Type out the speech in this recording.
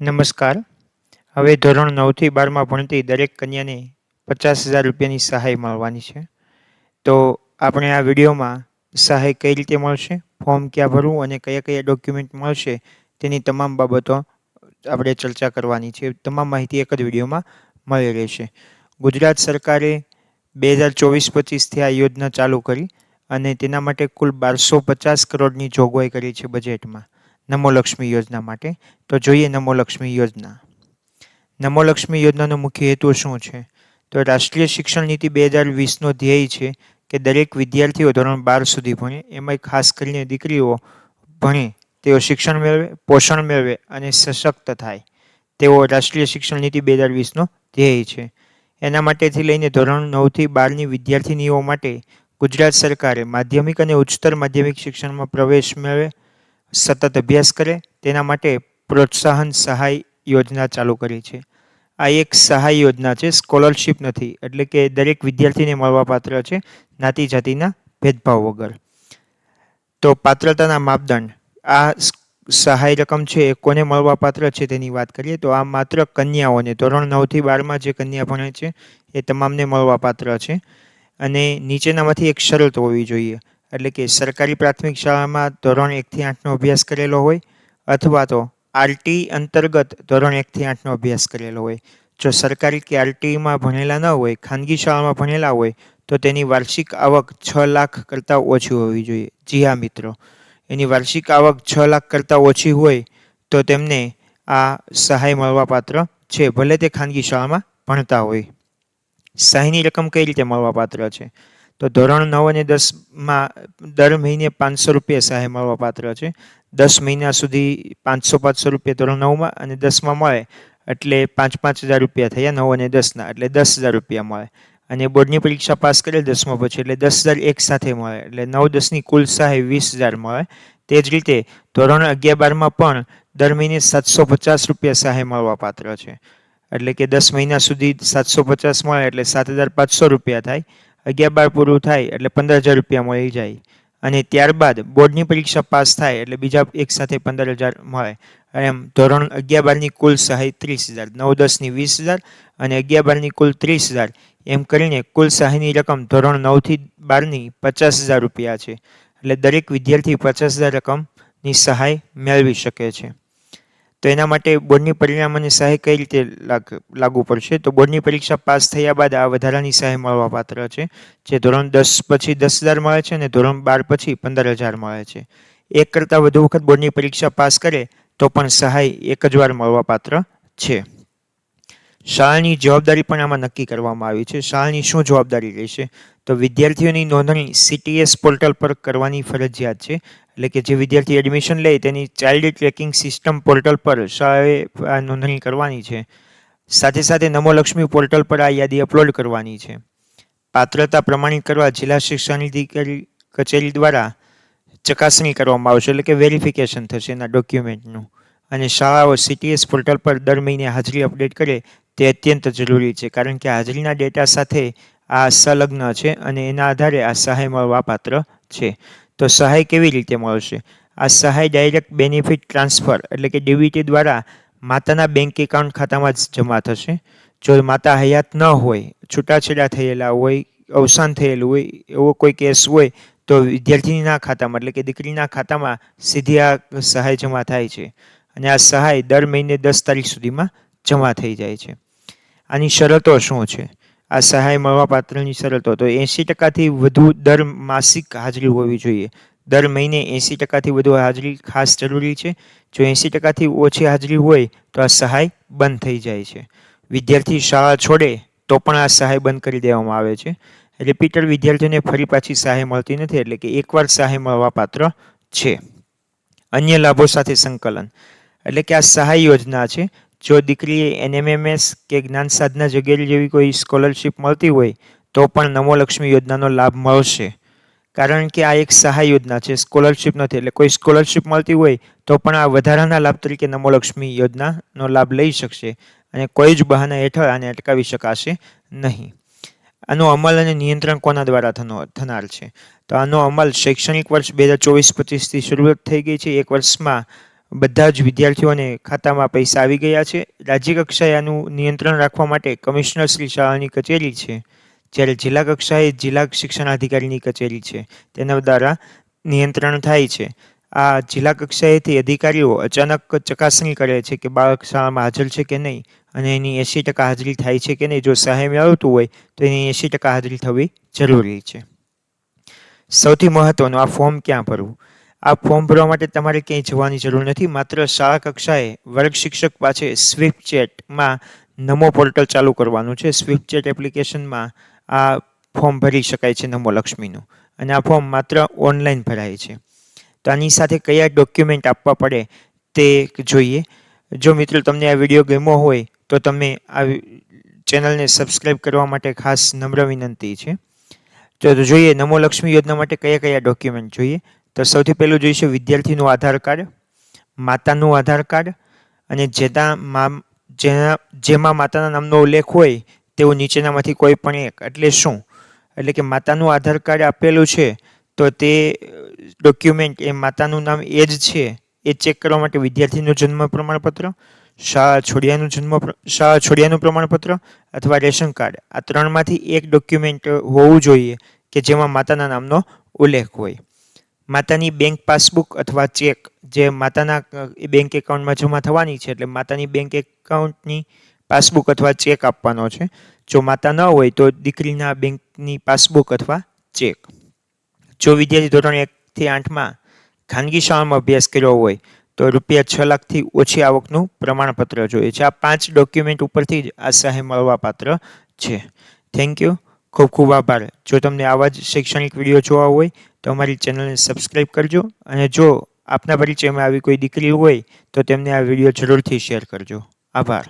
નમસ્કાર. હવે ધોરણ નવથી બારમાં ભણતી દરેક કન્યાને પચાસ હજાર રૂપિયાની સહાય મળવાની છે. તો આપણે આ વિડીયોમાં સહાય કઈ રીતે મળશે, ફોર્મ ક્યાં ભરવું અને કયા કયા ડોક્યુમેન્ટ મળશે તેની તમામ બાબતો આપણે ચર્ચા કરવાની છે. તમામ માહિતી એક જ વિડીયોમાં મળી રહેશે. ગુજરાત સરકારે બે હજાર ચોવીસ પચીસથી આ યોજના ચાલુ કરી અને તેના માટે કુલ બારસો પચાસ કરોડની જોગવાઈ કરી છે બજેટમાં. નમો લક્ષ્મી યોજના માટે. તો જોઈએ નમોલક્ષ્મી યોજના. નમોલક્ષ્મી યોજનાનો મુખ્ય હેતુ શું છે? તો રાષ્ટ્રીય શિક્ષણ નીતિ બે હજાર વીસનો ધ્યેય છે કે દરેક વિદ્યાર્થીઓ ધોરણ બાર સુધી ભણે. એમાંય ખાસ કરીને દીકરીઓ ભણે. તેઓ શિક્ષણ મેળવે, પોષણ મેળવે અને સશક્ત થાય. તેવો રાષ્ટ્રીય શિક્ષણ નીતિ બે હજાર વીસનો ધ્યેય છે. એના માટેથી લઈને ધોરણ નવથી બારની વિદ્યાર્થીનીઓ માટે ગુજરાત સરકારે માધ્યમિક અને ઉચ્ચતર માધ્યમિક શિક્ષણમાં પ્રવેશ મેળવે સતત અભ્યાસ કરે, તેના માટે પ્રોત્સાહન સહાય યોજના ચાલુ કરી છે. આ એક સહાય યોજના છે, સ્કોલરશિપ નથી, એટલે કે દરેક વિદ્યાર્થીને મળવાપાત્ર છે જ્ઞાતિ જાતિના ભેદભાવ વગર. તો પાત્રતાના માપદંડ. આ સહાય રકમ છે, એ કોને મળવાપાત્ર છે તેની વાત કરીએ, તો આ માત્ર કન્યાઓને, ધોરણ નવથી બારમાં જે કન્યા ભણે છે, એ તમામને મળવાપાત્ર છે. અને નીચેનામાંથી એક શરત હોવી જોઈએ. એટલે કે સરકારી પ્રાથમિક શાળામાં ધોરણ એકથી આઠનો અભ્યાસ કરેલો હોય અથવા તો આરટી અંતર્ગત ધોરણ એકથી આઠનો અભ્યાસ કરેલો હોય. જો સરકારી કે આરટીમાં ભણેલા ન હોય, ખાનગી શાળામાં ભણેલા હોય, તો તેની વાર્ષિક આવક છ લાખ કરતાં ઓછી હોવી જોઈએ. જી હા, મિત્રો. એની વાર્ષિક આવક છ લાખ કરતાં ઓછી હોય તો તેમને આ સહાય મળવાપાત્ર છે, ભલે તે ખાનગી શાળામાં ભણતા હોય. સહાયની રકમ કઈ રીતે મળવાપાત્ર છે? તો ધોરણ નવ અને દસમાં દર મહિને પાંચસો રૂપિયા સહાય મળવા પાત્ર છે. દસ મહિના સુધી પાંચસો પાંચસો રૂપિયા ધોરણ નવમાં અને દસમાં મળે એટલે પાંચ પાંચ હજાર રૂપિયા થયા નવ અને દસના, એટલે દસ હજાર રૂપિયા મળે. અને બોર્ડની પરીક્ષા પાસ કરે દસમાં પછી એટલે દસ હજાર એક સાથે મળે, એટલે નવ દસની કુલ સહાય વીસ હજાર મળે. તે જ રીતે ધોરણ અગિયાર બારમાં પણ દર મહિને સાતસો પચાસ રૂપિયા સહાય મળવા પાત્ર છે. એટલે કે દસ મહિના સુધી સાતસો પચાસ મળે એટલે સાત હજાર પાંચસો રૂપિયા થાય. અગિયાર બાર પૂરું થાય એટલે પંદર હજાર રૂપિયા મળી જાય. અને ત્યારબાદ બોર્ડની પરીક્ષા પાસ થાય એટલે બીજા એક સાથે પંદર હજાર મળે. એમ ધોરણ અગિયાર બારની કુલ સહાય ત્રીસ હજાર, નવ દસની વીસ હજાર અને અગિયાર બારની કુલ ત્રીસ હજાર. એમ કરીને કુલ સહાયની રકમ ધોરણ નવથી બારની પચાસ હજાર રૂપિયા છે. એટલે દરેક વિદ્યાર્થી પચાસ હજાર રકમની સહાય મેળવી શકે છે. તો એના માટે બોર્ડની પરિણામ સહાય કઈ રીતે લાગુ પડશે? તો બોર્ડની પરીક્ષા પાસ થયા બાદ આ વધારાની સહાય મળવા પાત્ર છે. જે ધોરણ દસ પછી દસ હજાર મળે છે અને ધોરણ બાર પછી પંદર હજાર મળે છે. એક કરતાં વધુ વખત બોર્ડની પરીક્ષા પાસ કરે તો પણ સહાય એક જ વાર મળવા પાત્ર છે. શાળાની જવાબદારી પણ આમાં નક્કી કરવામાં આવી છે. શાળાની શું જવાબદારી રહેશે? તો વિદ્યાર્થીઓની નોંધણી સીટીએસ પોર્ટલ પર કરવાની ફરજિયાત છે. એટલે કે જે વિદ્યાર્થી એડમિશન લે, તેની ચાઇલ્ડ ટ્રેકિંગ સિસ્ટમ પોર્ટલ પર શાળાએ આ નોંધણી કરવાની છે. સાથે સાથે નમોલક્ષ્મી પોર્ટલ પર આ યાદી અપલોડ કરવાની છે. પાત્રતા પ્રમાણિત કરવા જિલ્લા શિક્ષણાધિકારી કચેરી દ્વારા ચકાસણી કરવામાં આવશે. એટલે કે વેરિફિકેશન થશે એના ડોક્યુમેન્ટનું અને શાળાઓ સીટીએસ પોર્ટલ પર દર મહિને હાજરી અપડેટ કરે તે અત્યંત જરૂરી છે. કારણ કે હાજરીના ડેટા સાથે આ સંલગ્ન છે અને એના આધારે આ સહાય મળવા પાત્ર છે. તો સહાય કેવી રીતે મળશે? આ સહાય ડાયરેક્ટ બેનિફિટ ટ્રાન્સફર એટલે કે ડીબીટી દ્વારા માતાના બેંક એકાઉન્ટ ખાતામાં જ જમા થશે. જો માતા હયાત ન હોય, છૂટાછેડા થયેલા હોય, અવસાન થયેલું હોય, એવો કોઈ કેસ હોય, તો વિદ્યાર્થીના ખાતામાં એટલે કે દીકરીના ખાતામાં સીધી આ સહાય જમા થાય છે. અને આ સહાય દર મહિને દસ તારીખ સુધીમાં જમા થઈ જાય છે. આની શરતો શું છે? આ સહાય મળવાપાત્રની શરતો. તો એંસી ટકાથી વધુ દર માસિક હાજરી હોવી જોઈએ. દર મહિને એંસી ટકાથી વધુ હાજરી ખાસ જરૂરી છે. જો એંસી ટકાથી ઓછી હાજરી હોય, તો આ સહાય બંધ થઈ જાય છે. વિદ્યાર્થી શાળા છોડે, તો પણ આ સહાય બંધ કરી દેવામાં આવે છે. રિપીટર વિદ્યાર્થીઓને ફરી પાછી સહાય મળતી નથી, એટલે કે એકવાર સહાય મળવા પાત્ર છે. અન્ય લાભો સાથે સંકલન. એટલે કે આ સહાય યોજના છે. જો દીકરીએ એનએમએમએસ કે જ્ઞાન સાધના વગેરે જેવી કોઈ સ્કોલરશીપ મળતી હોય, તો પણ નમો લક્ષ્મી યોજનાનો લાભ મળશે. કારણ કે આ એક સહાય યોજના છે સ્કોલરશિપ નથી. એટલે કોઈ સ્કોલરશિપ મળતી હોય, તો પણ આ વધારાના લાભ તરીકે નમોલક્ષ્મી યોજનાનો લાભ લઈ શકશે અને કોઈ જ બહાના હેઠળ આને અટકાવી શકાશે નહીં. આનો અમલ અને નિયંત્રણ કોના દ્વારા થનો, થનાર છે? તો આનો અમલ શૈક્ષણિક વર્ષ બે હજાર ચોવીસ પચીસથી શરૂઆત થઈ ગઈ છે. એક વર્ષમાં બધા જ વિદ્યાર્થીઓને ખાતામાં પૈસા આવી ગયા છે. રાજ્ય કક્ષાએ આનું નિયંત્રણ રાખવા માટે કમિશનર શ્રી શાળાની કચેરી છે, જ્યારે જિલ્લા કક્ષાએ જિલ્લા શિક્ષણાધિકારીની કચેરી છે. તેના દ્વારા નિયંત્રણ થાય છે. આ જિલ્લા કક્ષાએથી અધિકારીઓ અચાનક ચકાસણી કરે છે કે બાળક શાળામાં હાજર છે કે નહીં અને એની એંસી ટકા હાજરી થાય છે કે નહીં. જો સહાય મેળવતું હોય તો એની એંસી ટકા હાજરી થવી જરૂરી છે. સૌથી મહત્વનું, આ ફોર્મ ક્યાં ભરવું? આ ફોર્મ ભરવા માટે તમારે ક્યાંય જવાની જરૂર નથી. માત્ર શાળા કક્ષાએ વર્ગ શિક્ષક પાસે સ્વિફ્ટ ચેટમાં નમો પોર્ટલ ચાલુ કરવાનું છે. સ્વિફ્ટ ચેટ એપ્લિકેશનમાં આ ફોર્મ ભરી શકાય છે નમો લક્ષ્મીનું. અને આ ફોર્મ માત્ર ઓનલાઈન ભરાય છે. તો આની સાથે કયા ડોક્યુમેન્ટ આપવા પડે તે જોઈએ. જો મિત્રો તમને આ વીડિયો ગમ્યો હોય તો તમે આ ચેનલને સબસ્ક્રાઈબ કરવા માટે ખાસ નમ્ર વિનંતી છે. તો જોઈએ નમો લક્ષ્મી યોજના માટે કયા કયા ડોક્યુમેન્ટ જોઈએ. તો સૌથી પહેલું જોઈશે વિદ્યાર્થીનું આધાર કાર્ડ, માતાનું આધાર કાર્ડ અને જેના મા જેના, જેમાં માતાના નામનો ઉલ્લેખ હોય તેવું નીચેનામાંથી કોઈ પણ એક. એટલે શું? એટલે કે માતાનું આધાર કાર્ડ આપેલું છે તો તે ડોક્યુમેન્ટ એ માતાનું નામ એ જ છે એ ચેક કરવા માટે વિદ્યાર્થીનું જન્મ પ્રમાણપત્ર, શાળા છોડિયાનું જન્મ શાળા છોડિયાનું પ્રમાણપત્ર અથવા રેશન કાર્ડ. આ ત્રણમાંથી એક ડોક્યુમેન્ટ હોવું જોઈએ કે જેમાં માતાના નામનો ઉલ્લેખ હોય. માતાની બેંક પાસબુક અથવા ચેક જે માતાના બેંક એકાઉન્ટમાં જમા થવાની છે, એટલે માતાની બેંક એકાઉન્ટની પાસબુક અથવા ચેક આપવાનો છે. જો માતા ન હોય, તો દીકરીના બેંકની પાસબુક અથવા ચેક જો વિદ્યાર્થી ધોરણ એકથી આઠમાં ખાનગી શાળામાં અભ્યાસ કર્યો હોય, તો રૂપિયા છ લાખથી ઓછી આવકનું પ્રમાણપત્ર જોઈએ છે. આ પાંચ ડોક્યુમેન્ટ ઉપરથી જ આ સહાય મળવા પાત્ર છે. થેન્ક યુ ખૂબ ખૂબ આભાર. જો તમને આવા જ શૈક્ષણિક વીડિયો જોવા હોય, તો અમારી ચેનલને સબસ્ક્રાઈબ કરજો અને જો આપના પરિચયમાં આવી કોઈ દીકરી હોય, તો તેમને આ વીડિયો જરૂરથી શેર કરજો. આભાર.